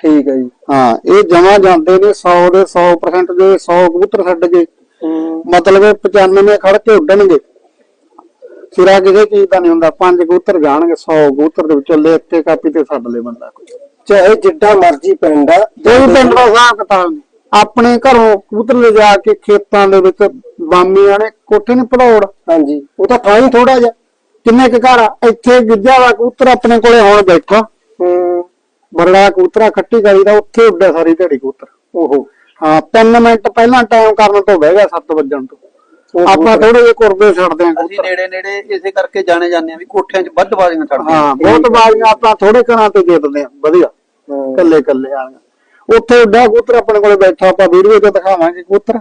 ਠੀਕ ਹੈ ਜੀ। ਹਾਂ ਇਹ ਜਮਾ ਜਾਂਦੇ ਨੇ 100 ਦੇ 100% ਦੇ 100 ਕਬੂਤਰ ਛੱਡ ਹੂੰ। ਮਤਲਬ ਇਹ 95 ਖੜ ਕੇ ਉੱਡਣਗੇ। ਸਿਰਾ ਕਿਸੇ ਚੀਜ਼ ਦਾ ਨਹੀਂ ਹੁੰਦਾ ਪੰਜ ਕਬੂਤਰ ਜਾਣਗੇ 100 ਕਬੂਤਰ ਦੇ ਵਿੱਚੋਂ ਲਿਖ ਕੇ ਕਾਪੀ ਤੇ ਛੱਡ ਲੈ ਬੰਦਾ ਚਾਹੇ ਜਿੱਡਾ ਮਰਜ਼ੀ ਪਿੰਡ ਆ ਕੋਈ ਪਿੰਡ ਦਾ ਹਿਸਾਬ ਕਿਤਾਬ ਆਪਣੇ ਘਰੋਂ ਕਬੂਤਰ ਲੈ ਜਾ ਕੇ ਖੇਤਾਂ ਦੇ ਵਿੱਚ ਬਾਮੀਆਂ ਨੇ ਕੋਠੇ ਨੇ ਭੜੋੜ। ਹਾਂਜੀ। ਉਹ ਤਾਂ ਥਾਂ ਹੀ ਥੋੜਾ ਜਿਹਾ। ਕਿੰਨੇ ਕੁ ਘਰ ਆ? ਇੱਥੇ ਗਿੱਜਾ ਦਾ ਕਬੂਤਰ ਆਪਣੇ ਕੋਲੇ ਹੁਣ ਬੈਠਾ। ਬਰੜਾ ਕਬੂਤਰਾ ਖੱਟੀ ਗਲੀ ਦਾ ਉੱਥੇ ਉੱਡਿਆ ਸਾਰੀ ਢੇੜੀ ਕਬੂਤਰ। ਓਹੋ। ਹਾਂ 3 ਮਿੰਟ ਪਹਿਲਾਂ ਟਾਈਮ ਕਰਨ ਤੋਂ ਬਹਿ ਗਿਆ 7 ਵਜਣ ਤੋਂ। ਆਪਾਂ ਥੋੜੇ ਜਿਹੇ ਕੁਰਦੇ ਛੱਡਦੇ ਆਂ ਅਸੀਂ ਨੇੜੇ ਨੇੜੇ ਇਸੇ ਕਰਕੇ ਜਾਣੇ ਜਾਂਦੇ ਆ ਵੀ ਕੋਠਿਆਂ 'ਚ ਵੱਧ ਬਾਜ਼ੀਆਂ ਛੱਡਦੇ ਹਾਂ ਬਹੁਤ ਬਾਜ਼ੀਆਂ ਆਪਾਂ ਥੋੜੇ ਘਰਾਂ ਤੇ ਜਿੱਤਦੇ ਆਂ ਵਧੀਆ। ਕੱਲੇ ਕੱਲੇ ਵਾਲੀਆਂ। ਉੱਥੇ ਉੱਡਾ ਕਬੂਤਰ ਆਪਣੇ ਕੋਲੇ ਬੈਠਾ ਆਪਾਂ ਵੀਡੀਓ ਤੇ ਦਿਖਾਵਾਂਗੇ ਕਬੂਤਰ।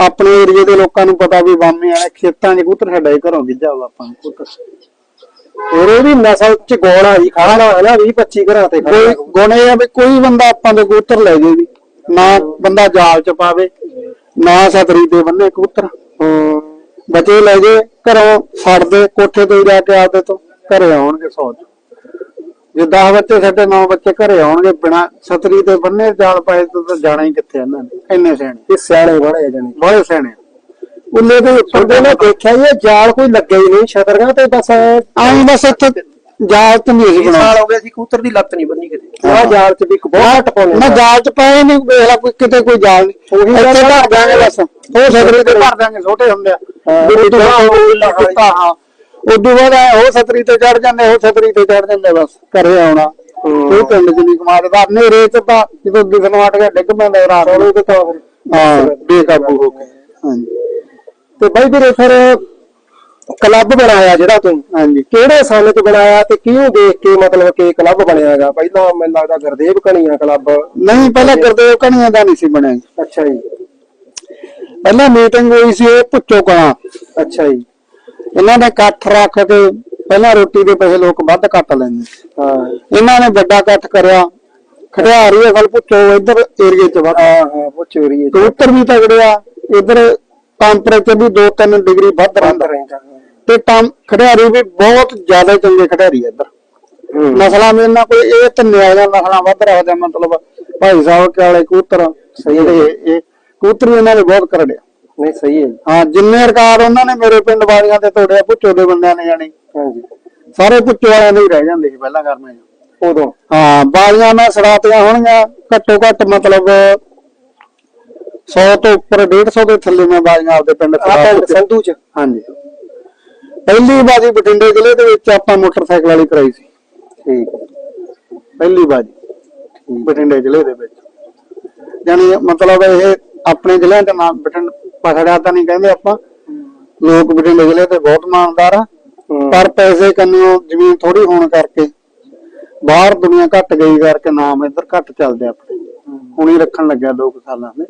ਆਪਣੇ ਏਰੀਏ ਦੇ ਲੋਕਾਂ ਨੂੰ ਪਤਾ ਵੀ ਬਾਮੇ ਵਾਲੇ ਖੇਤਾਂ 'ਚ ਕਬੂਤਰ ਸਾਡਾ ਹੀ ਘਰੋਂ ਗਿੱਜਾ ਵਾ ਆਪਾਂ ਕਬੂਤਰ। ਇਹ ਵੀ ਨਸਲ ਚ ਗੋਣਾ ਜੀ ਖਾਣਾ ਹੈ ਨਾ 20 25 ਘਰਾਂ ਤੇ ਕੋਈ ਗੁਣ ਆ ਵੀ ਕੋਈ ਬੰਦਾ ਆਪਾਂ ਦੇ ਕਬੂਤਰ ਲੈ ਜੇ ਵੀ ਨਾ ਬੰਦਾ ਜਾਲ ਚ ਪਾਵੇ ਨਾ ਸਤਰੀ ਤੇ ਬੰਨੇ ਕਬੂਤਰ। ਬਚੇ ਲੈ ਜੇ ਘਰੋਂ ਛੱਡਦੇ ਕੋਠੇ ਤੇ ਜਾ ਕੇ ਆਪਦੇ ਤੋਂ ਘਰੇ ਆਉਣਗੇ ਸੌ ਜੇ 10 ਬੱਚੇ ਸਾਡੇ 9 ਬੱਚੇ ਘਰੇ ਆਉਣਗੇ ਬਿਨਾ ਸਤਰੀ ਤੇ ਬੰਨੇ ਜਾਲ ਪਾਏ ਤੋਂ ਜਾਣਾ ਹੀ ਕਿੱਥੇ ਇਹਨਾਂ ਨੇ ਇੰਨੇ ਸਿਆਣੇ। ਇਹ ਸਿਆਣੇ ਬਣੇ ਜਾਣੇ। ਬੜੇ ਸਿਆਣੇ। ਆ। ਉੱਲੇ ਦੇ ਉੱਪਰ ਦੇ ਨਾ ਦੇਖਿਆ ਇਹ ਜਾਲ ਕੋਈ ਲੱਗੇ ਹੀ ਨਹੀਂ ਛਤਰੀਆਂ ਤੇ ਬਸ ਆਈ ਬਸ ਇੱਥੇ ਜਾਲ ਤੇ ਨਹੀਂ ਸੀ ਸਾਲ ਬਣਾਉਂਦੇ ਹੋ ਗਏ ਸੀ ਕਬੂਤਰ ਦੀ ਲੱਤ ਨਹੀਂ ਬੰਨੀ ਕਿਤੇ ਆਹ ਜਾਲ ਚ ਵੀ ਇੱਕ ਬਹੁਤ ਟਪਾਉਣੇ ਨਾ ਜਾਲ ਚ ਪਏ ਨਹੀਂ ਵੇਖ ਲਾ ਕੋਈ ਕਿਤੇ ਕੋਈ ਜਾਲ ਨਹੀਂ। ਉਹੀ ਇੱਥੇ ਭਰ ਦਾਂਗੇ ਬਸ। ਉਹ ਸਤਰੀ ਤੇ ਭਰ ਦਾਂਗੇ ਛੋਟੇ ਹੁੰਦੇ ਆ। ਹਾਂ, ਵੀ ਉਦੋਂ ਬਾਅਦ ਉਹ ਹਾਂ। ਉਦੋਂ ਬਾਅਦ ਉਹ ਸਤਰੀ ਤੇ ਚੜ ਜਾਂਦੇ ਉਹ ਸਤਰੀ ਤੇ ਚੜ ਜਾਂਦੇ ਬਸ ਘਰੇ ਆਉਣਾ। ਕੋਈ ਪਿੰਡ ਚ ਨਹੀਂ ਕਮਾਦਦਾ ਨੇਰੇ ਚ ਤਾਂ ਜਦੋਂ ਦਿਸਣ ਵਾਟ ਗਿਆ ਡਿੱਗ ਪੈਂਦਾ ਰਾਤ ਨੂੰ ਤੇ ਤਾਂ ਹਾਂ ਬੇਕਾਬੂ ਹੋ ਕੇ ਹਾਂਜੀ। ਤੇ ਬਾਈ ਵੀਰੇ ਫਿਰ ਕਲੱਬ ਬਣਾਇਆ ਜਿਹੜਾ ਤੂੰ? ਹਾਂਜੀ। ਕਿਹੜੇ ਸਾਲ ਚ ਬਣਾਇਆ ਤੇ ਕਿਉਂ ਦੇਖ ਕੇ ਮਤਲਬ ਕਿ ਕਲੱਬ ਬਣਿਆ ਹੈਗਾ? ਪਹਿਲਾਂ ਮੈਨੂੰ ਲੱਗਦਾ ਗੁਰਦੇਵ ਕਣੀਆਂ ਕਲੱਬ ਨਹੀਂ ਪਹਿਲਾਂ ਗੁਰਦੇਵ ਕਣੀਆਂ ਦਾ ਨਹੀਂ ਸੀ ਬਣਿਆ। ਅੱਛਾ ਜੀ। ਪਹਿਲਾਂ ਮੀਟਿੰਗ ਹੋਈ ਸੀ ਇਹ ਭੁੱਚੋ ਕਲਾਂ। ਅੱਛਾ ਜੀ। ਇਹਨਾਂ ਨੇ ਇਕੱਠ ਰੱਖ ਕੇ ਪਹਿਲਾਂ ਰੋਟੀ ਦੇ ਪੈਸੇ ਲੋਕ ਵੱਧ ਕੱਟ ਲੈਂਦੇ ਸੀ। ਹਾਂ। ਇਹਨਾਂ ਨੇ ਵੱਡਾ ਇਕੱਠ ਕਰਿਆ। ਖੜਿਆਰੀ ਅਸਲ ਪੁੱਛੋ ਇੱਧਰ ਏਰੀਏ ਚ ਹਾਂ ਹਾਂ ਚੋਰੀ ਹੈ ਕਬੂਤਰ ਵੀ ਤਗੜਿਆ। ਇੱਧਰ ਟੈਂਪਰੇਚਰ ਵੀ 2-3 ਡਿਗਰੀ ਵੱਧ ਰਹਿੰਦਾ। ਰਹਿੰਦਾ ਤੇ ਟਾਂ ਖੜਿਆਰੀ ਵੀ ਬਹੁਤ ਜ਼ਿਆਦਾ ਚੰਗੇ ਆ ਇੱਧਰ। ਵੀ ਇਹਨਾਂ ਕੋਲ ਇਹ ਧੰਨੇ ਵਾਲੀਆਂ ਨਸਲਾਂ ਵੱਧ ਰੱਖਦੇ ਮਤਲਬ ਭਾਈ ਸਾਹਿਬ ਕੇ ਵਾਲੇ ਕਬੂਤਰ ਸਹੀ। ਇਹ ਕਬੂਤਰੀ ਇਹਨਾਂ ਨੇ ਬਹੁਤ ਕਰੜਿਆ ਨਹੀਂ ਸਹੀ ਹੈ। ਹਾਂ ਜਿੰਨੇ ਰਿਕਾਰਡ ਉਹਨਾਂ ਨੇ ਮੇਰੇ ਪਿੰਡ ਵਾਲੀਆਂ ਤੇ ਤੋੜਿਆ ਪੁੱਛੋ ਦੇ ਬੰਦਿਆਂ ਨੇ ਜਾਣੀ। ਹਾਂਜੀ। ਸਾਰੇ ਪੁੱਛੋ ਵਾਲਿਆਂ ਦੇ ਹੀ ਰਹਿ ਜਾਂਦੇ ਸੀ ਪਹਿਲਾਂ ਕਰਨੇ। ਉਦੋਂ? ਹਾਂ ਬਾਲੀਆਂ ਨਾਲ ਸੜਾਤੀਆਂ ਹੋਣਗੀਆਂ ਘੱਟੋ ਘੱਟ ਮਤਲਬ 100 ਤੋਂ ਉੱਪਰ 150 ਦੇ ਥੱਲੇ ਮੈਂ ਬਾਲੀਆਂ ਆਪਦੇ ਪਿੰਡ। ਸੰਧੂ ਚ। ਹਾਂਜੀ। ਪਹਿਲੀ ਬਾਜੀ ਬਠਿੰਡੇ ਜ਼ਿਲ੍ਹੇ ਦੇ ਵਿੱਚ ਆਪਾਂ ਮੋਟਰਸਾਈਕਲ ਵਾਲੀ ਕਰਾਈ ਸੀ। ਠੀਕ ਪਹਿਲੀ ਬਾਜੀ ਬਠਿੰਡੇ ਜ਼ਿਲ੍ਹੇ ਦੇ ਵਿੱਚ। ਯਾਨੀ ਮਤਲਬ ਇਹ ਆਪਣੇ ਜ਼ਿਲ੍ਹਿਆਂ ਦੇ ਨਾਮ ਬਠਿੰਡ ਪਖੜਿਆ ਤਾਂ ਨਹੀਂ ਕਹਿੰਦੇ ਆਪਾਂ। ਲੋਕ ਬਠਿੰਡੇ ਜ਼ਿਲ੍ਹੇ ਤੇ ਬਹੁਤ ਮਾਨਦਾਰ ਆ। ਪਰ ਪੈਸੇ ਕੰਨਿਓ ਜ਼ਮੀਨ ਥੋੜੀ ਹੋਣ ਕਰਕੇ ਬਾਹਰ ਦੁਨੀਆ ਘਟ ਗਈ ਕਰਕੇ ਨਾਮ ਇੱਧਰ ਘੱਟ ਚੱਲਦੇ ਆਪਣੇ। ਹੁਣੀ ਰੱਖਣ ਲੱਗਿਆ 2 ਸਾਲਾਂ ਦੇ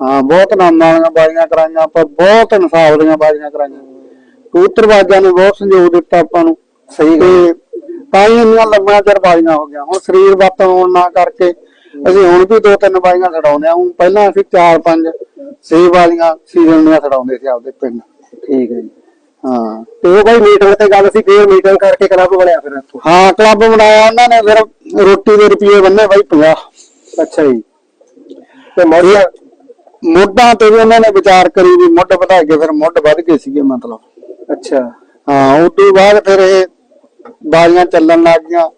ਹਾਂ ਬਹੁਤ ਨਾਮਾਂ ਵਾਲੀਆਂ ਬਾਜ਼ੀਆਂ ਕਰਾਈਆਂ ਆਪਾਂ ਬਹੁਤ ਇਨਸਾਫ ਦੀਆਂ ਬਾਜ਼ੀਆਂ ਕਰਾਈਆਂ। ਕਬੂਤਰਬਾਜ਼ਾਂ ਨੇ ਬਹੁਤ ਸੰਯੋਗ ਦਿੱਤਾ ਆਪਾਂ ਨੂੰ। ਸਹੀ ਤੇ ਤਾਂ ਹੀ ਇੰਨੀਆਂ ਲੰਮੀਆਂ ਚਿਰ ਬਾਜ਼ੀਆਂ ਹੋ ਗਿਆ ਹੁਣ ਸਰੀਰ ਵੱਤ ਹੋਣ ਨਾ ਕਰਕੇ ਅਸੀਂ ਹੁਣ ਵੀ ਦੋ ਤਿੰਨ ਬਾਜ਼ੀਆਂ ਛਡਾਉਂਦੇ ਆ ਹੁਣ ਪਹਿਲਾਂ ਅਸੀਂ ਚਾਰ ਪੰਜ ਛੇ ਬਾਜ਼ੀਆਂ ਸੀਜ਼ਨ ਦੀਆਂ ਛਡਾਉਂਦੇ ਸੀ ਆਪਦੇ ਪਿੰਡ। ਠੀਕ ਹੈ ਜੀ। ਹਾਂ। ਤੇ ਉਹ ਬਾਈ ਮੀਟਿੰਗ ਤੇ ਗੱਲ ਸੀ ਫੇਰ ਮੀਟਿੰਗ ਕਰਕੇ ਕਲੱਬ ਬਣਿਆ ਫਿਰ ਇੱਥੋਂ? ਹਾਂ ਕਲੱਬ ਬਣਾਇਆ ਉਹਨਾਂ ਨੇ ਫਿਰ ਰੋਟੀ ਦੇ ਰੁਪਏ ਬੰਨੇ ਬਾਈ 50 ਅੱਛਾ ਜੀ। ਤੇ ਮੌੜੀਆਂ ਮੁੱਢਾਂ ਤੇ ਵੀ ਉਹਨਾਂ ਨੇ ਵਿਚਾਰ ਕਰੀ ਵੀ ਮੁੱਢ ਵਧਾ ਕੇ ਫਿਰ ਮੁੱਢ ਵੱਧ ਗਏ ਸੀਗੇ ਮਤਲਬ। ਅੱਛਾ। ਹਾਂ ਉਸ ਤੋਂ ਬਾਅਦ ਫਿਰ ਇਹ ਬਾਜ਼ੀਆਂ ਚੱਲਣ ਲੱਗ ਗਈਆਂ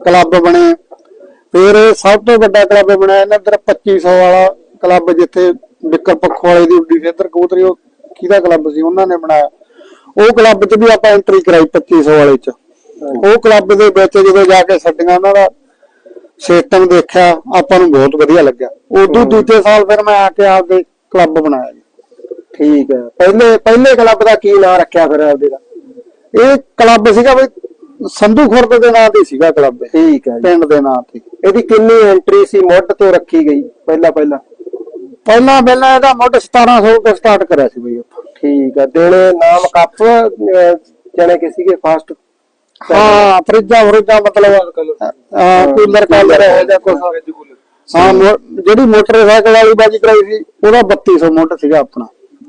ਕਲੱਬ ਬਣੇ। ਫਿਰ ਇਹ ਸਭ ਤੋਂ ਵੱਡਾ ਕਲੱਬ ਬਣਾਇਆ ਇਹਨਾਂ ਇੱਧਰ 2500 ਵਾਲਾ ਕਲੱਬ ਜਿੱਥੇ ਵਿਕਰ ਪੱਖੋ ਵਾਲੇ ਦੀ ਉੱਡੀ ਸੀ ਇੱਧਰ ਕਬੂਤਰੀ ਉਹ ਕਿਹਦਾ ਕਲੱਬ ਸੀ? ਉਹਨਾਂ ਨੇ ਬਣਾਇਆ। ਉਹ ਕਲੱਬ 'ਚ ਵੀ ਆਪਾਂ ਐਂਟਰੀ ਕਰਾਈ 2500 ਵਾਲੇ 'ਚ। ਉਹ ਕਲੱਬ ਦੇ ਵਿੱਚ ਜਦੋਂ ਜਾ ਕੇ ਛੱਡੀਆਂ ਉਹਨਾਂ ਦਾ ਸਿਸਟਮ ਦੇਖਿਆ ਆਪਾਂ ਨੂੰ ਬਹੁਤ ਵਧੀਆ ਲੱਗਿਆ। ਉਦੋਂ ਦੂਜੇ ਸਾਲ ਫਿਰ ਮੈਂ ਆ ਕੇ ਆਪਦੇ ਕਲੱਬ ਬਣਾਇਆ ਜੀ। ਠੀਕ ਹੈ। ਪਹਿਲੇ ਪਹਿਲੇ ਕਲੱਬ ਦਾ ਕੀ ਨਾਮ ਰੱਖਿਆ ਫਿਰ ਆਪਦੇ ਦਾ? ਇਹ ਕਲੱਬ ਸੀਗਾ ਬਈ ਸੰਧੂ ਖੁਰਦ ਦੇ ਨਾਂ ਤੇ ਸੀਗਾ ਕਲੱਬ ਠੀਕ ਹੈ ਪਿੰਡ ਦੇ ਨਾਂ ਤੇ। ਇਹਦੀ ਕਿੰਨੀ ਐਂਟਰੀ ਸੀ ਮੁੱਢ ਤੋਂ ਰੱਖੀ ਗਈ ਪਹਿਲਾਂ ਪਹਿਲਾਂ? ਪਹਿਲਾਂ ਪਹਿਲਾਂ ਇਹਦਾ ਮੁੱਢ 1700 ਤੋਂ ਸਟਾਰਟ ਕਰਿਆ ਸੀ ਬਈ ਠੀਕ ਹੈ ਦੇਣੇ ਨਾਮ ਕੱਪ ਜਾਣੇ ਕਿ ਸੀਗੇ ਫਾਸਟ ਹਾਂ ਫਰਿੱਜਾਂ ਫਰਿੱਜਾਂ ਮਤਲਬ ਹਾਂ ਕੂਲਰ ਕਾਲਰ ਹੈ ਜਾਂ ਕੁਝ ਹਾਂ ਮੋ- ਜਿਹੜੀ ਮੋਟਰਸਾਈਕਲ ਵਾਲੀ ਬਾਜੀ ਕਰਾਈ ਸੀ ਉਹਦਾ 3200 ਮੁੱਢ ਸੀਗਾ ਆਪਣਾ।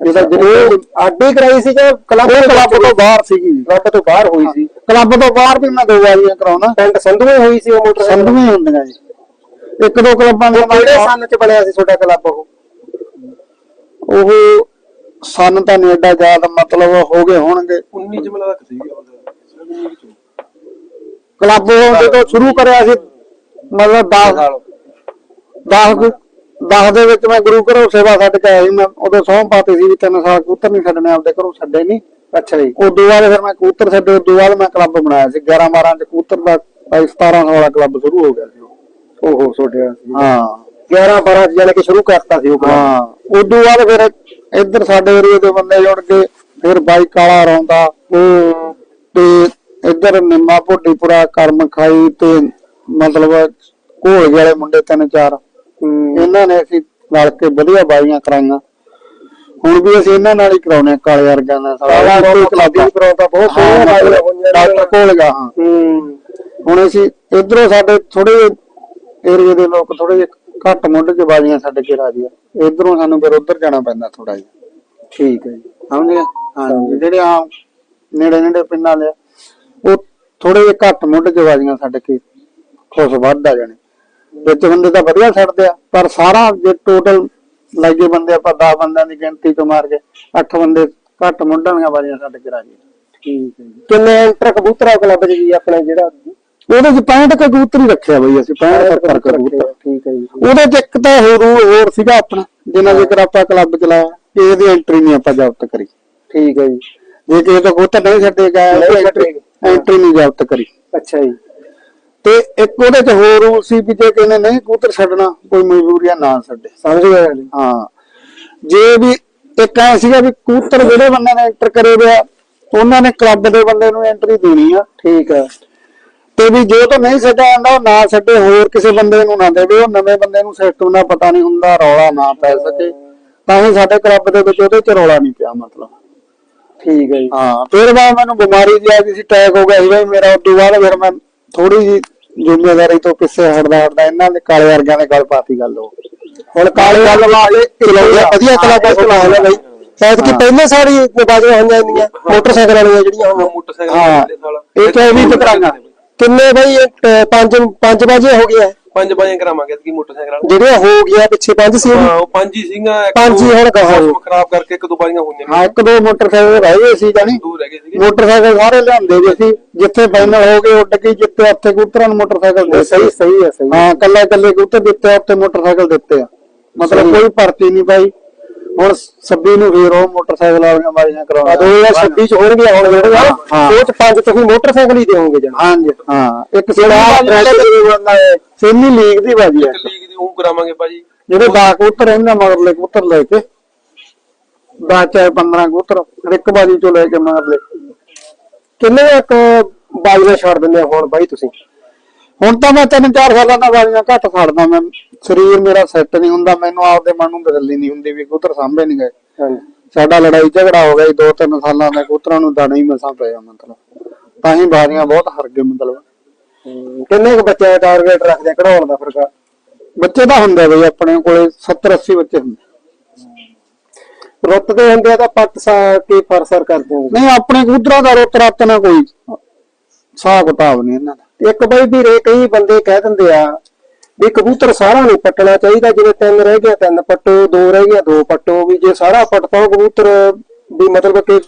ਇਹਦਾ ਜਿਹੜੇ ਆਡੀ ਕਰਾਈ ਸੀ ਕਿ ਕਲੱਬ ਉਹ ਕਲੱਬ ਤੋਂ ਬਾਹਰ ਸੀਗੀ। ਕਲੱਬ ਤੋਂ ਬਾਹਰ ਹੋਈ ਸੀ। ਕਲੱਬ ਤੋਂ ਬਾਹਰ ਵੀ ਮੈਂ ਦੋ ਵਾਰੀਆਂ ਕਰਾਉਣਾ। ਪਿੰਡ ਸੰਧੂਏ ਹੋਈ ਸੀ ਉਹ ਮੋਟਰਸਾਈਕਲ? ਸੰਧੂਆਂ ਹੀ ਹੁੰਦੀਆਂ ਜੀ। ਇੱਕ ਦੋ ਕਲੱਬਾਂ ਦੇ ਕਿਹੜੇ ਸੰਨ ਚ ਬਣਿਆ ਸੀ ਤੁਹਾਡਾ ਕਲੱਬ ਉਹ? ਉਹ ਸਨ ਤਾਂ ਨਹੀਂ ਐਡਾ ਜ਼ਿਆਦਾ ਮਤਲਬ ਹੋ ਗਏ ਹੋਣਗੇ। 19 ਚ ਮਿਲਾ ਰੱਖ ਸੀਗਾ। ਕਲੱਬ ਉਹ ਜਦੋਂ ਸ਼ੁਰੂ ਕਰਿਆ ਸੀ। ਮਤਲਬ 10 10 10 ਦੇ ਵਿੱਚ ਮੈਂ ਗੁਰੂ ਘਰੋਂ ਸੇਵਾ ਛੱਡ ਕੇ ਆਇਆ ਸੀ। ਮੈਂ ਉਦੋਂ ਸਹੁੰ ਪਾਤੀ ਸੀ ਵੀ ਤਿੰਨ ਸਾਲ ਕਬੂਤਰ ਨਹੀਂ ਛੱਡਣੇ ਆਪਦੇ ਘਰੋਂ ਛੱਡੇ ਨਹੀਂ ਅੱਛਾ ਜੀ। ਉਦੋਂ ਬਾਅਦ ਫਿਰ ਮੈਂ ਕਬੂਤਰ ਛੱਡੇ ਉਦੋਂ ਬਾਅਦ ਮੈਂ ਕਲੱਬ ਬਣਾਇਆ ਸੀ। 11 12 ਚ ਕਬੂਤਰ ਦਾ 17 ਵਾਲਾ ਕਲੱਬ ਸ਼ੁਰੂ ਹੋ ਗਿਆ ਸੀ ਉਹ। ਓਹੋ ਛੋਟਿਆ ਹਾਂ। 11 12 ਚ ਜਾਨੇ ਕਿ ਸ਼ੁਰੂ ਕਰਤਾ ਸੀ ਉਹ club। ਹਾਂ। ਉਦੋਂ ਬਾਅਦ ਫਿਰ ਇੱਧਰ ਸਾਡੇ ਏਰੀਏ ਦੇ ਬੰਦੇ ਜੁੜ ਕੇ ਫਿਰ ਬਾਈ ਕਾਲਾ ਰੌਂਦਾ। ਤੇ ਇੱਧਰ ਨਿੰਮਾ ਭੋਡੀਪੁਰਾ ਕਰਮ ਖਾਈ ਤੇ ਮਤਲਬ ਘੋਲ ਵਾਲੇ ਮੁੰਡੇ ਤਿੰਨ ਚਾਰ। ਹੂੰ। ਇਹਨਾਂ ਨੇ ਅਸੀਂ ਰਲ ਕੇ ਵਧੀਆ ਬਾਈਆਂ ਕਰਾਈਆਂ। ਹੁਣ ਵੀ ਅਸੀਂ ਇਹਨਾਂ ਨਾਲ ਹੀ ਕਰਾਉਨੇ ਕਾਲੇ ਕਾਲਾ ਰੌਂਦਾ ਕਲੱਬ ਕਰਾਉਂਦਾ ਬਹੁਤ ਸੋਹਣਾ ਡਾਕਟਰ ਕੋਲਗਾ ਹਾਂ। ਹੂੰ। ਹੁਣ ਅਸੀਂ ਇਧਰੋਂ ਸਾਡੇ ਥੋੜੇ ਏਰੀਏ ਦੇ ਲੋਕ ਥੋੜੇ ਜਿਹੇ ਘੱਟ ਮੁੱਢ ਚ ਬਾਜੀਆਂ ਸਾਡੇ ਕੇ ਰਾਜੀ ਆ। ਇਧਰੋਂ ਸਾਨੂੰ ਫਿਰ ਉਧਰ ਜਾਣਾ ਪੈਂਦਾ ਥੋੜਾ ਜਿਹਾ। ਠੀਕ ਹੈ ਜੀ। ਸਮਝ ਗਏ ਹਾਂਜੀ ਜਿਹੜੇ ਆ ਨੇੜੇ ਨੇੜੇ ਪਿੰਡਾਂ ਦੇ ਉਹ ਥੋੜੇ ਜਿਹੇ ਘੱਟ ਮੁੱਢ ਬਾਜੀਆਂ ਸਾਡੇ ਕੇ ਖੁਸ਼ ਵੱਧ ਆ ਜਾਣੇ। ਵਿੱਚ ਬੰਦੇ ਤਾਂ ਵਧੀਆ ਛੱਡਦੇ ਆ ਪਰ ਸਾਰਾ ਜੇ ਟੋਟਲ ਲਾਈਏ ਬੰਦੇ ਆਪਾਂ 10 ਬੰਦਿਆਂ ਦੀ ਗਿਣਤੀ ਤੋਂ ਮਾਰ ਕੇ 8 ਬੰਦੇ ਘੱਟ ਮੁੱਢਾਂ ਦੀਆਂ ਬਾਜੀਆਂ ਛੱਡ ਕੇ ਰਾਜੀ ਠੀਕ ਹੈ ਜੀ। ਕਿੰਨੇ ਐਂਟਰ ਕਬੂਤਰਾ ਕਲੱਬ ਚ ਜੀ ਆਪਣੇ ਜਿਹੜਾ? ਉਹਦੇ ਚ 65 ਕਬੂਤਰ ਹੀ ਰੱਖਿਆ ਬਈ ਅਸੀਂ 65 70 ਕਬੂਤਰ ਠੀਕ ਹੈ ਜੀ। ਉਹਦੇ ਚ ਇੱਕ ਤਾਂ ਹੋਰ ਹੋਰ ਸੀਗਾ ਆਪਣਾ ਜਿੰਨਾ ਜੇਕਰ ਆਪਾਂ ਕਲੱਬ ਚਲਾਇਆ ਕਿ ਇਹਦੀ ਐਂਟਰੀ ਨਹੀਂ ਆਪਾਂ ਜ਼ਬਤ ਕਰੀ। ਠੀਕ ਹੈ ਜੀ। ਜੇ ਕਿਸੇ ਤੋਂ ਕਬੂਤਰ ਨਹੀਂ ਛੱਡੇ ਗਏ ਨਹੀਂ ਉਹਦੀ ਛੱਡੇ ਐਂਟਰੀ ਐਂਟਰੀ ਨਹੀਂ ਜ਼ਬਤ ਕਰੀ। ਅੱਛਾ ਜੀ। ਤੇ ਇੱਕ ਉਹਦੇ ਚ ਹੋਰ ਰੂਲ ਸੀ ਵੀ ਜੇ ਕਿਸੇ ਨੇ ਨਹੀਂ ਕਬੂਤਰ ਛੱਡਣਾ ਕੋਈ ਮਜਬੂਰੀ ਆ ਨਾ ਛੱਡੇ। ਸਮਝ ਗਏ ਜੀ। ਹਾਂ। ਜੇ ਵੀ ਇੱਕ ਐ ਸੀਗਾ ਵੀ ਕਬੂਤਰ ਜਿਹੜੇ ਬੰਦੇ ਨੇ ਐਂਟਰ ਕਰੇ ਹੋਇਆ ਉਹਨਾਂ ਨੇ ਕਲੱਬ ਦੇ ਬੰਦੇ ਨੂੰ ਐਂਟਰੀ ਦੇਣੀ ਆ। ਠੀਕ ਹੈ ਤੇ ਵੀ ਜੋ ਤਾਂ ਨਹੀਂ ਛੱਡਿਆ ਜਾਂਦਾ ਉਹ ਨਾ ਛੱਡੇ ਹੋਰ ਕਿਸੇ ਬੰਦੇ ਨੂੰ ਨਾ ਦੇਵੇ। ਉਹ ਨਵੇਂ ਬੰਦੇ ਨੂੰ ਸਿਸਟਮ ਦਾ ਪਤਾ ਨਹੀਂ ਹੁੰਦਾ ਰੌਲਾ ਨਾ ਪੈ ਸਕੇ। ਤਾਂ ਹੀ ਸਾਡੇ ਕਲੱਬ ਦੇ ਵਿੱਚ ਉਹਦੇ ਚ ਰੌਲਾ ਨਹੀਂ ਪਿਆ ਮਤਲਬ। ਠੀਕ ਹੈ ਜੀ। ਹਾਂ। ਫਿਰ ਬਾਅਦ ਮੈਨੂੰ ਬਿਮਾਰੀ ਜੀ ਆ ਗਈ ਸੀ ਟੈਕ ਹੋ ਗਿਆ ਸੀ ਬਈ ਮੇਰਾ। ਉਦੋਂ ਬਾਅਦ ਫਿਰ ਮੈਂ ਥੋੜੀ ਜੀ ਜ਼ਿੰਮੇਵਾਰੀ ਤੋਂ ਪਿੱਛੇ ਹਟਦਾ ਹਟਦਾ ਇਹਨਾਂ ਦੇ ਕਾਲੇ ਵਰਗਿਆਂ ਦੇ ਗੱਲ ਪਾਤੀ ਗੱਲ ਉਹ। ਹੁਣ ਕਾਲੇ ਗੱਲ ਵਾਲੇ ਚਲਾਉਂਦੇ ਵਧੀਆ ਕਲੱਬਾਂ ਚਲਾਉਂਦੇ ਬਈ। ਸ਼ਾਇਦ ਕਿ ਪਹਿਲੇ ਸਾਰੀ ਬਾਜੀਆਂ ਹੋਈਆਂ ਇੰਨੀਆਂ ਮੋਟਰਸਾਈਕਲ ਵਾਲੀਆਂ ਜਿਹੜੀਆਂ ਹੋਈਆਂ। ਮੋਟਰਸਾਈਕਲ ਹਾਂ। ਸਾਲ। ਇਹ ਤਾਂ ਵੀ ਕਰਾਂਗਾ ਕਿੰਨੇ ਬਈ ਪੰਜ ਪੰਜ ਬਾਜੀਆਂ ਹੋ ਗਈਆਂ। ਪੰਜ ਬਾਈਆਂ ਕਰਾਵਾਂਗੇ ਕਿ ਮੋਟਰਸਾਈਕਲ ਵਾਲਾ। ਜਿਹੜੀਆਂ ਹੋ ਗਿਆ ਪਿੱਛੇ ਪੰਜ ਸੀ? ਹਾਂ ਉਹ ਪੰਜ ਹੀ ਸੀਗਾ ਇੱਕ ਪੰਜ ਹੀ ਹੁਣ ਕਹੋ। ਮੌਸਮ ਖਰਾਬ ਕਰਕੇ ਇੱਕ ਦੋ ਬਾਈਆਂ ਹੋਈਆਂ ਹਾਂ ਇੱਕ ਦੋ ਮੋਟਰਸਾਈਕਲ ਰਹਿ ਗਏ ਸੀ ਜਾਨੀ ਦੂਰ ਰਹਿ ਗਏ ਸੀਗੇ। ਮੋਟਰਸਾਈਕਲ ਸਾਰੇ ਲਿਆਂਦੇ ਵੀ ਸੀ ਜਿੱਥੇ ਫਾਈਨਲ ਹੋ ਗਏ ਉੱਡ ਗਈ ਜਿੱਥੇ ਉੱਥੇ ਕਬੂਤਰਾਂ ਨੂੰ ਮੋਟਰਸਾਈਕਲ ਦੇ ਸਹੀ ਸਹੀ ਹੈ ਸਹੀ ਹਾਂ। ਕੱਲੇ ਕੱਲੇ ਕਬੂਤਰ ਦਿੱਤੇ ਆ, ਉੱਥੇ ਮੋਟਰਸਾਈਕਲ ਦਿੱਤੇ ਆ। ਮਤਲਬ ਕੋਈ ਭਰਤੀ ਨਹੀਂ ਪਾਈ। ਹੁਣ 26 ਨੂੰ ਫੇਰ ਉਹ ਮੋਟਰਸਾਈਕਲ ਵਾਲੀਆਂ ਬਾਰੀਆਂ ਆ ਕਰਾਉਣਾ 2026 ਚ ਹੋਣਗੇ ਹੁਣ ਜਿਹੜੇ ਆ ਹਾਂ। ਉਹ ਚ ਪੰਜ ਤੁਸੀਂ ਮੋਟਰਸਾਈਕਲ ਹੀ ਦੇਵੋਗੇ ਜਨ ਹਾਂਜੀ ਹਾਂ। ਇੱਕ ਜਿਹੜਾ ਸੇਮੀ ਲੀਗ ਦੀ ਬਾਜੀ ਇੱਕ ਲੀਗ ਦੀ ਉਹ ਕਰਾਵਾਂਗੇ ਭਾਜੀ। ਜਿਹੜੇ ਦਾ ਕਬੂਤਰ ਇਹਨਾਂ ਮਗਰਲੇ ਕਬੂਤਰ ਲੈ ਕੇ। 10 ਚਾਹੇ 15 ਕਬੂਤਰ। ਇੱਕ ਬਾਜੀ ਚੋਂ ਲੈ ਕੇ ਮਗਰਲੇ। ਕਿੰਨੇ ਇੱਕ ਬਾਜੀਆਂ ਛੱਡ ਦਿੰਦੇ ਹੁਣ ਬਾਈ ਤੁਸੀਂ? ਹੁਣ ਤਾਂ ਮੈਂ ਤਿੰਨ ਚਾਰ ਸਾਲਾਂ ਦਾ ਬਾਜ਼ੀਆਂ ਘੱਟ ਫੜਦਾ ਮੈਂ ਸਰੀਰ ਮੇਰਾ ਸੈੱਟ ਨਹੀਂ ਹੁੰਦਾ ਮੈਨੂੰ ਆਪਦੇ ਮਨ ਨੂੰ ਤਸੱਲੀ ਨਹੀਂ ਹੁੰਦੀ ਵੀ ਕਬੂਤਰ ਸਾਂਭੇ ਨਹੀਂ ਗਏ। ਹਾਂਜੀ। ਸਾਡਾ ਲੜਾਈ ਝਗੜਾ ਹੋ ਗਿਆ ਜੀ ਦੋ ਤਿੰਨ ਸਾਲਾਂ ਦਾ ਕਬੂਤਰਾਂ ਨੂੰ ਦਾਣਾ ਹੀ ਮਸਾਂ ਪਿਆ ਮਤਲਬ। ਤਾਂ ਹੀ ਬਾਜ਼ੀਆਂ ਬਹੁਤ ਹਰ ਗਏ ਮਤਲਬ। ਕਿੰਨੇ ਕੁ ਬੱਚਿਆਂ ਦਾ ਟਾਰਗੇਟ ਰੱਖਦੇ ਕਢਾਉਣ ਦਾ ਫਿਰ ਬੱਚੇ ਤਾਂ ਹੁੰਦੇ ਬਈ ਆਪਣੇ ਕੋਲੇ 70 80 ਬੱਚੇ ਹੁੰਦੇ। ਰੁੱਤ ਦੇ ਹੁੰਦੇ ਆ ਤਾਂ ਪੱਟ ਸਾ ਕੇ ਫਰਸਰ ਕਰਦੇ ਹੁੰਦੇ ਨਹੀਂ ਆਪਣੇ ਕਬੂਤਰਾਂ ਦਾ ਰੁੱਤ ਰੱਤ ਨਾ ਕੋਈ ਹਿਸਾਬ ਕਿਤਾਬ ਨਹੀਂ ਇਹਨਾਂ ਦਾ। ਇੱਕ ਬਈ ਵੀਰੇ ਕਈ ਬੰਦੇ ਕਹਿ ਦਿੰਦੇ ਆ ਵੀ ਕਬੂਤਰ ਸਾਰਾ ਨਹੀਂ ਪੱਟਣਾ ਚਾਹੀਦਾ ਜਿਵੇਂ ਤਿੰਨ ਰਹਿ ਗਿਆ ਤਿੰਨ ਪੱਟੋ ਦੋ ਰਹਿ ਗਿਆ ਦੋ ਪੱਟੋ ਵੀ ਜੇ ਸਾਰਾ ਪੱਟਤਾ ਉਹ ਕਬੂਤਰ ਵੀ ਮਤਲਬ ਕਿ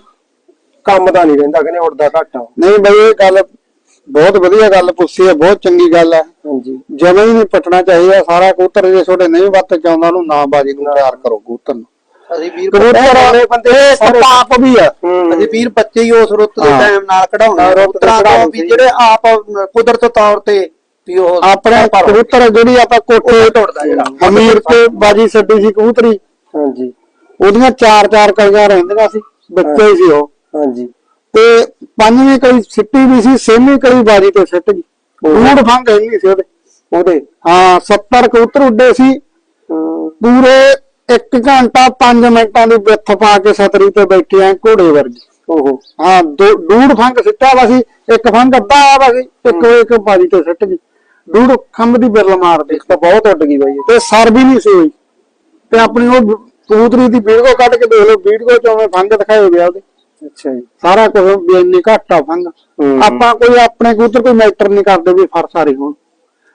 ਕੰਮ ਦਾ ਨਹੀਂ ਰਹਿੰਦਾ ਕਹਿੰਦੇ ਉੜਦਾ ਘੱਟ ਨਹੀਂ ਬਈ ਇਹ ਗੱਲ ਬਹੁਤ ਵਧੀਆ ਗੱਲ ਪੁੱਛੀ ਹੈ ਬਹੁਤ ਚੰਗੀ ਗੱਲ ਹੈ ਹਾਂਜੀ। ਜਮਾਂ ਹੀ ਨਹੀਂ ਪਟਣਾ ਚਾਹੀਦਾ ਸਾਰਾ ਕਬੂਤਰ ਜੇ ਤੁਹਾਡੇ ਨਹੀਂ ਵੱਤ ਚਾਉਂਦਾ ਉਹਨੂੰ ਨਾ ਬਾਜੀ ਨੂੰ। ਤਿਆਰ ਕਰੋ ਕਬੂਤਰ ਨੂੰ। ਅਸੀਂ ਵੀਰ ਕਬੂਤਰ ਬੰਦੇ ਸਾਰੇ- ਪਾਪ ਵੀ ਆ। ਅਸੀਂ ਵੀਰ ਬੱਚੇ ਹੀ ਉਸ ਰੁੱਤ ਦੇ। ਟਾਈਮ ਨਾਲ ਕਢਾਉਣੇ ਰੁੱਤ ਦੇ ਵੀ ਜਿਹੜੇ ਆਪ ਕੁਦਰਤ ਤੌਰ ਤੇ ਵੀ ਉਹ ਆਪਣੇ ਕਬੂਤਰ ਜਿਹੜੀ ਆਪਾਂ ਕੋਠੇ ਟੁੱਟਦਾ ਜਿਹੜਾ। ਅਮੀਰ ਤੇ ਬਾਜੀ ਛੱਡੀ ਸੀ ਕਬੂਤਰੀ। ਹਾਂਜੀ। ਉਹਦੀਆਂ ਚਾਰ ਚਾਰ ਕਲੀਆਂ ਰਹਿੰਦੀਆਂ ਸੀ ਬੱਚੇ ਸੀ ਉਹ। ਹਾਂਜੀ। ਤੇ ਪੰਜਵੀਂ ਕਲੀ ਸਿੱਟੀ ਵੀ ਸੀ ਛੇਵੀਂ ਕਲੀ ਬਾਜੀ ਤੇ ਸਿੱਟ ਗਈ। ਫੰਗ ਇੰਨੀ ਸੀ ਉਹਦੇ। ਉਹਦੇ? ਹਾਂ 70 ਕਬੂਤਰ ਉੱਡੇ ਸੀ। ਪੂਰੇ 1 ਘੰਟਾ 5 ਮਿੰਟਾਂ ਦੀ ਵਿੱਥ ਪਾ ਕੇ ਸਤਰੀ ਤੇ ਬੈਠੇ ਆ ਘੋੜੇ ਵਰਗੀ। ਓਹੋ। ਹਾਂ ਦੋ ਡੂੜ ਫੰਗ ਸਿੱਟਾ ਵਾ ਸੀ ਇੱਕ ਫੰਗ ਅੱਧਾ ਆਇਆ ਵਾ ਸੀ ਇੱਕ ਇੱਕ ਬਾਜੀ ਤੇ ਸਿੱਟ ਗਈ। ਡੂੜ ਖੰਭ ਦੀ ਬਿਰਲ ਮਾਰਦੇ ਤਾਂ ਬਹੁਤ ਉੱਡ ਗਈ ਬਾਈ ਇਹ। ਤੇ ਸਰ ਵੀ ਨਹੀਂ ਸੀ ਹੋਈ। ਤੇ ਆਪਣੀ ਉਹ ਕਬੂਤਰੀ ਦੀ ਵੀਡੀਓ ਕੱਢ ਕੇ ਦੇਖ ਲਓ ਵੀਡੀਓ ਚ ਉਵੇਂ ਫੰਗ ਦਿਖਾਏ ਹੋਏ ਆ ਉਹਦੇ। ਅੱਛਾ ਜੀ। ਸਾਰਾ ਕੁਝ ਵੀ ਇੰਨੀ ਘੱਟ ਆ ਫੰਗ। ਹੂੰ। ਆਪਾਂ ਕੋਈ ਆਪਣੇ ਕਬੂਤਰ ਕੋਈ ਮੈਟਰ ਨਹੀਂ ਕਰਦੇ ਵੀ ਫਰ ਸਾਰੇ ਹੋਣ।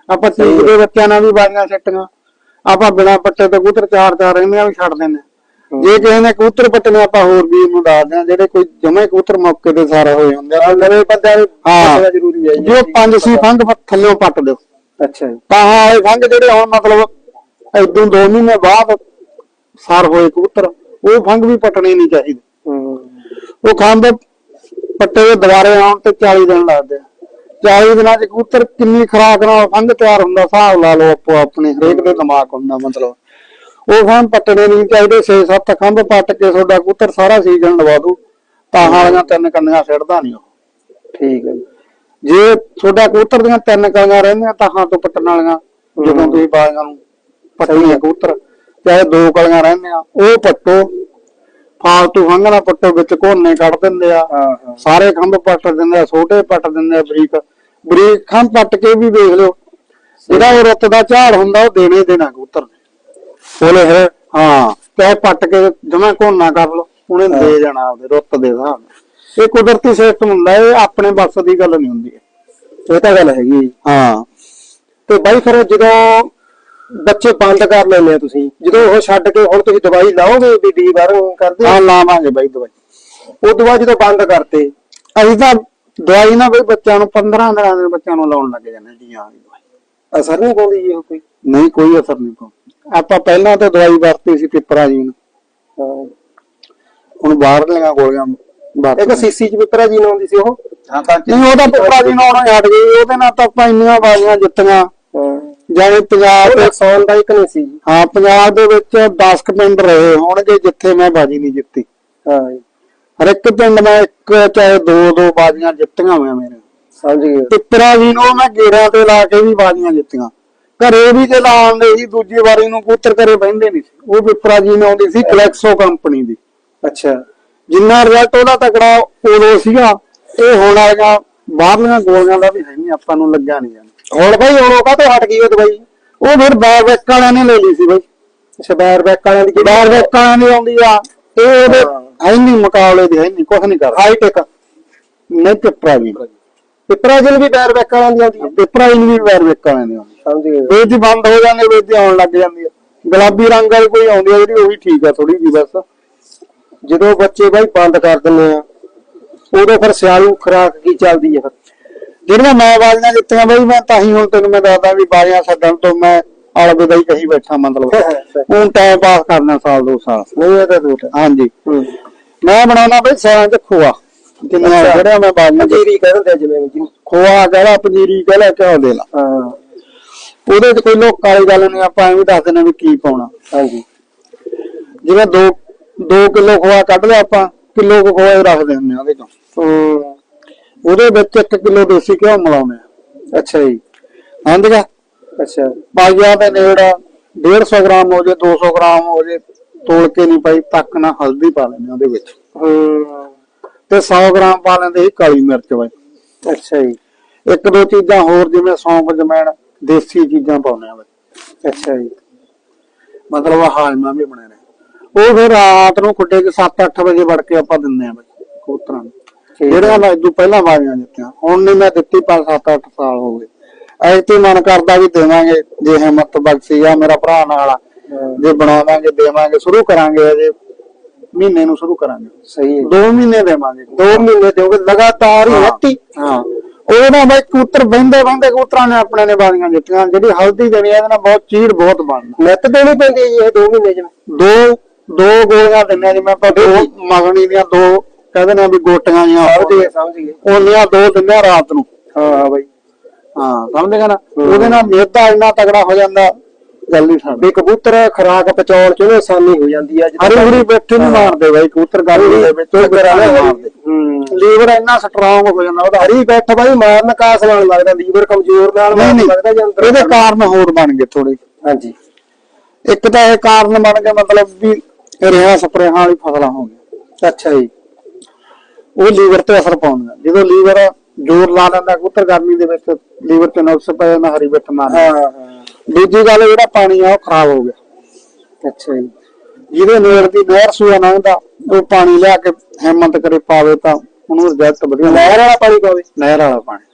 ਆਪਾਂ ਦੇ ਬੱਚਿਆਂ ਨਾਲ ਵੀ ਬਾਜ਼ੀਆਂ ਛੱਟੀਆਂ ਆਪਾਂ ਬਿਨਾਂ ਪੱਟੇ ਤੋਂ ਕਬੂਤਰ ਚਾਰ ਚਾਰ ਰਹਿੰਦੀਆਂ ਵੀ ਛੱਡ ਦਿੰਦੇ ਹਾਂ। ਜੇ ਕਿਸੇ ਨੇ ਕਬੂਤਰ ਪੱਟਣੇ ਆਪਾਂ ਹੋਰ ਵੀ ਨੂੰ ਦੱਸਦੇ ਆ ਜਿਹੜੇ ਕੋਈ ਜਮੇ ਕਬੂਤਰ ਮੌਕੇ ਤੇ ਸਾਰਾ ਹੋਏ ਹੁੰਦੇ ਆ ਨਵੇਂ ਬੰਦਿਆਂ ਨੂੰ ਹਾਂ। ਪੱਟਣਾ ਜ਼ਰੂਰੀ ਹੈ ਜੀ। ਜੋ ਪੰਜ ਸੀ ਫੰਗ ਥੱਲਿਓਂ ਪੱਟ ਦਿਓ ਅੱਛਾ ਜੀ ਤਾਂ ਵਾਲੇ ਫੰਗ ਜਿਹੜੇ ਹੁਣ ਮਤਲਬ ਇਦੋਂ ਦੋ ਮਹੀਨੇ ਬਾਅਦ ਸਾਰ ਹੋਏ ਕਬੂਤਰ ਉਹ ਫੰਗ ਵੀ ਪੱਟਣੇ ਨਹੀਂ ਚਾਹੀਦੇ ਹੂੰ ਉਹ ਖੰਭ ਪੱਟੇ ਦੇ ਦੁਬਾਰੇ ਆਉਣ ਤੇ 40 ਦਿਨ ਲੱਗਦੇ ਆ 40 ਦਿਨਾਂ ਚ ਕਬੂਤਰ ਕਿੰਨੀ ਖਰਾਕ ਨਾਲ ਫੰਗ ਤਿਆਰ ਹੁੰਦਾ ਹਿਸਾਬ ਲਾ ਲਓ ਆਪੋ ਆਪਣੇ ਹਰੇਕ ਦੇ ਦਿਮਾਗ ਹੁੰਦਾ ਮਤਲਬ। ਉਹ ਫੰਗ ਪੱਟਣੇ ਨਹੀਂ ਚਾਹੀਦੇ 6-7 ਖੰਭ ਪੱਟ ਕੇ ਤੁਹਾਡਾ ਕਬੂਤਰ ਸਾਰਾ ਸੀਜ਼ਨ ਲਵਾ ਦੂ ਤਾਂ ਵਾਲੀਆਂ ਤਿੰਨ ਕੰਨੀਆਂ ਛੱਡਦਾ ਨਹੀਂ ਉਹ। ਠੀਕ ਹੈ ਜੀ। ਤੁਹਾਡਾ ਕਬੂਤਰ ਦੀਆਂ ਤਿੰਨ ਕਲੀਆਂ ਰਹਿੰਦੀਆਂ ਤਾਂ ਹਾਂ ਤੋਂ ਪੱਟਣ ਵਾਲੀਆਂ ਜਦੋਂ ਤੁਸੀਂ ਬਾਜ਼ੀਆਂ ਨੂੰ ਪੱਟੀਆਂ ਕਬੂਤਰ ਚਾਹੇ ਦੋ ਕਲੀਆਂ ਰਹਿੰਦੀਆਂ ਉਹ ਪੱਟੋ। ਫਾਲਤੂ ਨਾ ਪੱਟੋ ਵਿੱਚ ਕੋਨੇ ਕੱਢ ਦਿੰਦੇ ਆ। ਹਾਂ ਹਾਂ। ਸਾਰੇ ਖੰਭ ਪੱਟ ਦਿੰਦੇ ਆ ਛੋਟੇ ਪੱਟ ਦਿੰਦੇ ਆ ਬਰੀਕ। ਬਰੀਕ ਖੰਭ ਪੱਟ ਕੇ ਵੀ ਵੇਖ ਲਿਓ। ਜਿਹੜਾ ਉਹ ਰੁੱਤ ਦਾ ਝਾੜ ਹੁੰਦਾ ਉਹ ਦੇਣੇ ਦੇਣਾ ਕਬੂਤਰ ਨੇ। ਉਹਨੇ ਹੈ। ਹਾਂ ਚਾਹੇ ਪੱਟ ਕੇ ਜਮਾ ਕੋਨਾ ਕਰ ਲਓ ਉਹਨੇ ਦੇ ਜਾਣਾ ਆਪਦੇ ਰੁੱਤ ਦੇ ਹਿਸਾਬ ਨਾਲ। ਇਹ ਕੁਦਰਤੀ ਸਿਸਟਮ ਹੁੰਦਾ ਇਹ ਆਪਣੇ ਬਸ ਦੀ ਗੱਲ ਨਹੀਂ ਹੁੰਦੀ। ਇਹ ਤਾਂ ਗੱਲ ਹੈਗੀ। ਹਾਂ। ਤੇ ਬਾਈ ਫਿਰ ਜਦੋਂ ਬੱਚੇ ਬੰਦ ਕਰ ਲੈਂਦੇ ਆ ਤੁਸੀਂ ਜਦੋਂ ਉਹ ਛੱਡ ਕੇ ਹੁਣ ਤੁਸੀਂ ਦਵਾਈ ਲਾਓਗੇ ਵੀ ਡੀ ਵਾਰ ਕਰਦੇ ਹਾਂ? ਲਾਵਾਂਗੇ ਬਾਈ ਦਵਾਈ। ਤੋਂ ਬਾਅਦ ਜਦੋਂ ਬੰਦ ਕਰਤੇ ਅਸੀਂ ਤਾਂ ਦਵਾਈ ਨਾ ਬਈ ਬੱਚਿਆਂ ਨੂੰ 15 ਦਿਨਾਂ ਦੇ ਬੱਚਿਆਂ ਨੂੰ ਲਾਉਣ ਲੱਗ ਜਾਂਦੇ ਡੀਆਂ ਦੀ ਦਵਾਈ। ਅਸਰ ਨਹੀਂ ਪਾਉਂਦੀ ਜੀ ਉਹ ਕੋਈ? ਨਹੀਂ ਕੋਈ ਅਸਰ ਨਹੀਂ ਪਾਉਂਦਾ। ਆਪਾਂ ਪਹਿਲਾਂ ਤਾਂ ਦਵਾਈ ਵਰਤੀ ਸੀ ਪਿਪਰਾ ਜੀ ਨੂੰ। ਹਾਂ। ਹੁਣ ਬਾਹਰਲੀਆਂ ਗੋਲੀਆਂ ਇੱਕ ਵਰਤ ਸੀਸੀ ਚ ਵਿਪਰਾ ਜੀ ਨਾਉਂਦੀ ਸੀ ਉਹ? ਹਾਂ ਤਾਂ ਨਹੀਂ ਉਹਦਾ ਪਿਪਰਾ ਜੀ ਨੂੰ ਆਉਣਾ ਹਟ ਗਈ ਉਹਦੇ ਨਾਲ ਤਾਂ ਆਪਾਂ ਇੰਨੀਆਂ ਬਾਜ਼ੀਆਂ ਜਿੱਤੀਆਂ। ਹਾਂ। ਜਾਨੀ ਪੰਜਾਬ ਉਹ ਦੇ ਨੁਕਸਾਨਦਾਇਕ ਨਹੀਂ ਸੀ ਜੀ। ਹਾਂ ਪੰਜਾਬ ਦੇ ਵਿੱਚ 10 ਕੁ ਪਿੰਡ ਰਹੇ ਹੋਣਗੇ ਜਿੱਥੇ ਮੈਂ ਬਾਜੀ ਨਹੀਂ ਜਿੱਤੀ। ਹਾਂ ਹਰ ਇੱਕ ਪਿੰਡ ਮੈਂ ਇੱਕ ਚਾਹੇ ਦੋ ਦੋ ਬਾਜ਼ੀਆਂ ਜਿੱਤੀਆਂ ਹੋਈਆਂ ਮੇਰੇ ਸਮਝ ਗਏ ਪਿੱਪਰਾ ਜੀ ਨੂੰ ਮੈਂ ਗੇੜਿਆਂ ਤੇ ਲਾ ਕੇ ਵੀ ਬਾਜ਼ੀਆਂ ਜਿੱਤੀਆਂ। ਘਰੇ ਵੀ ਜੇ ਲਾਉਂਦੇ ਸੀ ਦੂਜੀ ਵਾਰੀ ਨੂੰ ਪੁੱਤਰ ਘਰੇ ਬਹਿੰਦੇ ਨਹੀਂ ਸੀ। ਉਹ ਪਿੱਪਰਾ ਜੀ ਨੇ ਆਉਂਦੀ ਸੀ ਕਲੈਕਸੋ ਕੰਪਨੀ ਦੀ। ਅੱਛਾ। ਜਿੰਨਾ ਰਿਜ਼ਲਟ ਉਹਦਾ ਤਕੜਾ ਉਦੋਂ ਸੀਗਾ ਇਹ ਹੁਣ ਵਾਲੀਆਂ ਬਾਹਰਲੀਆਂ ਗੋਲੀਆਂ ਦਾ ਵੀ ਹੈ ਨਹੀਂ ਆਪਾਂ ਨੂੰ ਲੱਗਿਆ ਨਹੀਂ ਜਾਂਦਾ ਹੁਣ ਬਾਈ ਹੁਣ ਉਹ ਕਾਹਤੋਂ ਹਟ ਗਈ ਉਹ ਦਵਾਈ ਉਹ ਫਿਰ ਬੈਕ ਵਾਲਿਆਂ ਨੇ ਲੈ ਲਈ ਸੀ ਬਈ। ਸ਼ਬੈਰ ਬੈਕ ਵਾਲਿਆਂ ਦੀ ਬਾਹਰ ਵਾਲਿਆਂ ਦੀ ਆਉਂਦੀ ਆ। ਇਹ ਉਹਦੇ ਹੈ ਨਹੀਂ ਮੁਕਾਬਲੇ ਦੀ ਹੈ ਨਹੀਂ ਕੁਝ ਨਹੀਂ ਕਰਦਾ। ਹਾਈ ਟੈਕ ਨਹੀਂ ਪਿੱਪਰਾ ਜੀ ਪਿਪਰਾ ਜੀ ਵੀ ਬੈਰ ਬੈਕ ਵਾਲਿਆਂ ਦੀ ਆਉਂਦੀ ਹੈ। ਪਿੱਪਰਾ ਜੀ ਵੀ ਬੈਕ ਵਾਲਿਆਂ ਦੀ ਆਉਂਦੀ ਸਮਝ ਗਏ ਵੇਚ ਬੰਦ ਹੋ ਜਾਂਦੇ ਵੇਚ ਆਉਣ ਲੱਗ ਜਾਂਦੀ ਆ ਗੁਲਾਬੀ ਰੰਗ ਵਾਲੀ ਕੋਈ ਆਉਂਦੀ ਆ ਜਿਹੜੀ ਉਹ ਵੀ ਠੀਕ ਆ ਥੋੜੀ ਜੀ ਬਸ। ਜਦੋਂ ਬੱਚੇ ਬਾਈ ਬੰਦ ਕਰ ਦਿੰਦੇ ਆ ਉਦੋਂ ਫਿਰ ਸਿਆਲੂ ਖਰਾਕ ਕੀ ਚੱਲਦੀ ਹੈ ਫਿਰ? ਜਿਹੜੀਆਂ ਮੈਂ ਬਾਜ਼ੀਆਂ ਜਿੱਤੀਆਂ ਬਈ ਮੈਂ ਤਾਂ ਹੀ ਹੁਣ ਤੈਨੂੰ ਮੈਂ ਦੱਸਦਾ ਵੀ ਬਾਜ਼ੀਆਂ ਛੱਡਣ ਤੋਂ ਮੈਂ ਆਲੇ ਹੀ ਕਹੀ ਬੈਠਾ ਮਤਲਬ। ਹੁਣ ਟਾਈਮ ਪਾਸ ਕਰਨਾ ਸਾਲ ਦੋ ਸਾਲ। ਨਹੀਂ ਇਹ ਤਾਂ ਹੈ। ਹਾਂਜੀ। ਹੂੰ। ਮੈਂ ਬਣਾਉਣਾ ਬਈ ਸਿਆਲਾਂ ਚ ਖੋਆ। ਜਿੰਨਾ ਅੱਛਾ। ਜਿਹੜਿਆ ਮੈਂ ਬਾਜ਼ੀਆਂ ਚ ਮਜੀਰੀ ਕਹਿ ਦਿੰਦੇ ਆ ਜਿਵੇਂ ਜੀ ਖੋਆ ਕਹਿਲਾ ਪਨੀਰੀ ਕਹਿਲਾ ਕਿਉਂ ਦੇ ਲਾ। ਹਾਂ। ਉਹਦੇ ਚ ਕੋਈ ਲੋਕ ਵਾਲੀ ਗੱਲ ਨਹੀਂ ਆਪਾਂ ਐਵੇਂ ਦੱਸ ਦਿੰਦੇ ਵੀ ਕੀ ਪਾਉਣਾ। ਹਾਂਜੀ। ਜਿਵੇਂ 2 2 ਕਿਲੋ ਖੋਆ ਕੱਢ ਲਿਆ ਆਪਾਂ ਕਿਲੋ ਖੋਆ ਰੱਖਦੇ ਹੁੰਦੇ ਆ ਉਹਦੇ ਚੋਂ। ਹੂੰ। ਉਹਦੇ ਵਿੱਚ 1 ਕਿਲੋ ਦੇਸੀ ਘਿਓ ਮਿਲਾਉਂਦੇ ਆ। ਅੱਛਾ ਜੀ। ਆਂਦਗਾ ਅੱਛਾ। ਬਾਜੀਆਂ ਦੇ ਨੇੜ 150 ਗ੍ਰਾਮ ਹੋ ਜੇ 200 ਗ੍ਰਾਮ ਹੋ ਜੇ ਤੋਲ ਕੇ ਨਹੀਂ ਪਾਈ ਤੱਕ ਨਾ ਹਲਦੀ ਪਾ ਲੈਂਦੇ ਉਹਦੇ ਵਿੱਚ। ਹੂੰ ਤੇ 100 ਗ੍ਰਾਮ ਪਾ ਲੈਂਦੇ ਸੀ ਕਾਲੀ ਮਿਰਚ ਬਾਈ ਅੱਛਾ ਜੀ। ਇੱਕ ਦੋ ਚੀਜ਼ਾਂ ਹੋਰ ਜਿਵੇਂ ਸੌਂਫ ਜਮੈਣ ਦੇਸੀ ਚੀਜ਼ਾਂ ਪਾਉਂਦੇ ਆ ਬਾਈ ਅੱਛਾ ਜੀ। ਮਤਲਬ ਹਾਜ਼ਮਾ ਵੀ ਬਣੇ ਨੇ। ਉਹ ਫਿਰ ਰਾਤ ਨੂੰ ਖੁੱਡੇ 'ਚ 7-8 ਵਜੇ ਵੜ ਕੇ ਆਪਾਂ ਦਿੰਦੇ ਆ ਬਾਈ ਕਬੂਤਰਾਂ ਨੂੰ। ਠੀਕ ਜਿਹੜਿਆਂ ਮੈਂ ਇਦੋਂ ਪਹਿਲਾਂ ਬਾਜ਼ੀਆਂ ਦਿੱਤੀਆਂ ਹੁਣ ਨਹੀਂ ਮੈਂ ਦਿੱਤੀ 5-7-8 ਸਾਲ ਹੋ ਗਏ। ਐਤੀ ਮਨ ਕਰਦਾ ਵੀ ਦੇਵਾਂਗੇ ਜੇ ਹਿੰਮਤ ਬਖਸ਼ੀ ਆ ਮੇਰਾ ਭਰਾ ਨਾਲ ਆ। ਜੇ ਬਣਾਵਾਂਗੇ ਦੇਵਾਂਗੇ ਸ਼ੁਰੂ ਕਰਾਂਗੇ ਅਜੇ ਮਹੀਨੇ ਨੂੰ ਸ਼ੁਰੂ ਕਰਾਂਗੇ। ਸਹੀ ਹੈ 2 ਮਹੀਨੇ ਦੇਵਾਂਗੇ। ਦੋ ਮਹੀਨੇ ਦਿਓਗੇ ਲਗਾਤਾਰ ਹੀ ਹੱਤੀ ਹਾਂ। ਉਹ ਨਾ ਬਈ ਕਬੂਤਰ ਬਹਿੰਦੇ ਬਹਿੰਦੇ ਕਬੂਤਰਾਂ ਨੇ ਆਪਣੇ ਨੇ ਬਾਜ਼ੀਆਂ ਜਿੱਤੀਆਂ ਜਿਹੜੀ ਹਲਦੀ ਦੇਣੀ ਇਹਦੇ ਨਾਲ ਬਹੁਤ ਚੀੜ ਬਹੁਤ ਬਣਦਾ। ਨਿੱਤ ਦੇਣੀ ਪੈਂਦੀ ਇਹ ਦੋ ਮਹੀਨੇ ਜਿਵੇਂ ਦੋ ਦੋ ਗੋਲੀਆਂ ਦਿੰਦੇ ਜਿਵੇਂ ਆਪਾਂ ਦੋ ਮਗਣੀ ਦੀਆਂ ਦੋ ਕਹਿੰਦੇ ਨੇ ਵੀ ਗੋਟੀਆਂ ਜੀਆਂ ਸਮਝ ਗਏ ਸਮਝ ਗਏ। ਉਹਨੀਆਂ ਦੋ ਆ ਰਾਤ ਨੂੰ। ਹਾਂ ਬਾਈ। ਹਾਂ ਸਮਝ ਗਿਆ ਨਾ? ਉਹਦੇ ਨਾਲ ਮੇਦਾ ਇੰਨਾ ਤਗੜਾ ਹੋ ਜਾਂਦਾ ਗੱਲ ਨਹੀਂ ਵੀ ਕਬੂਤਰ ਖਰਾਕ ਪਚਾਉਣ ਚ ਉਹਨੂੰ ਆਸਾਨੀ ਹੋ ਜਾਂਦੀ ਹੈ ਹਰੀ ਹਰੀ ਬੈਠੇ ਨਹੀਂ ਮਾਰਦੇ ਬਾਈ ਕਬੂਤਰ ਗੱਲ ਦੇ ਵਿੱਚ ਉਹ ਗਰਾ ਨਹੀਂ ਮਾਰਦੇ ਹੂੰ। ਲੀਵਰ ਇੰਨਾ ਸਟਰੋਂਗ ਹੋ ਜਾਂਦਾ ਉਹਦਾ ਹਰੀ ਬੈਠ ਬਾਈ ਮਾਰਨ ਕਾਸ ਨਾਲ ਲੱਗਦਾ ਲੀਵਰ ਕਮਜ਼ੋਰ ਨਾਲ ਨਹੀਂ ਮਾਰਨ ਨਹੀਂ। ਲੱਗਦਾ ਜਾਂ ਅੰਦਰ ਇਹਦੇ ਕਾਰਨ ਹੋਰ ਬਣ ਗਏ ਥੋੜੇ ਹਾਂਜੀ। ਇੱਕ ਤਾਂ ਇਹ ਕਾਰਨ ਬਣ ਗਏ ਮਤਲਬ ਵੀ ਰੇਹਾਂ ਸਪਰੇਹਾਂ ਵਾਲੀ ਫਸਲਾਂ ਹੋ ਗਈਆਂ। ਅੱਛਾ ਜੀ। ਉਹ ਲੀਵਰ ਤੇ ਅਸਰ ਪਾਉਂਦੀਆਂ। ਜਦੋਂ ਲੀਵਰ ਜ਼ੋਰ ਲਾ ਲੈਂਦਾ ਕਬੂਤਰ ਗਰਮੀ ਦੇ ਵਿੱਚ ਲੀਵਰ ਤੇ ਨੁਕਸ ਪੈ ਜਾਂਦਾ ਹਰੀ ਬਿੱਠ ਮਾਰ ਹਾਂ ਹਾਂ। ਦੂਜੀ ਗੱਲ ਜਿਹੜਾ ਪਾਣੀ ਆ ਉਹ ਖਰਾਬ ਹੋ ਗਿਆ। ਅੱਛਾ ਜੀ। ਜਿਹਦੇ ਨੇੜ ਦੀ ਨਹਿਰ ਸੂਆ ਲੰਘਦਾ ਉਹ ਪਾਣੀ ਲਿਆ ਕੇ ਹਿੰਮਤ ਕਰੇ ਪਾਵੇ ਤਾਂ ਉਹਨੂੰ ਰਿਜ਼ਲਟ ਵਧੀਆ ਨਹਿਰ ਵਾਲਾ ਪਾਣੀ ਪਾਵੇ। ਨਹਿਰ ਵਾਲਾ ਪਾਣੀ।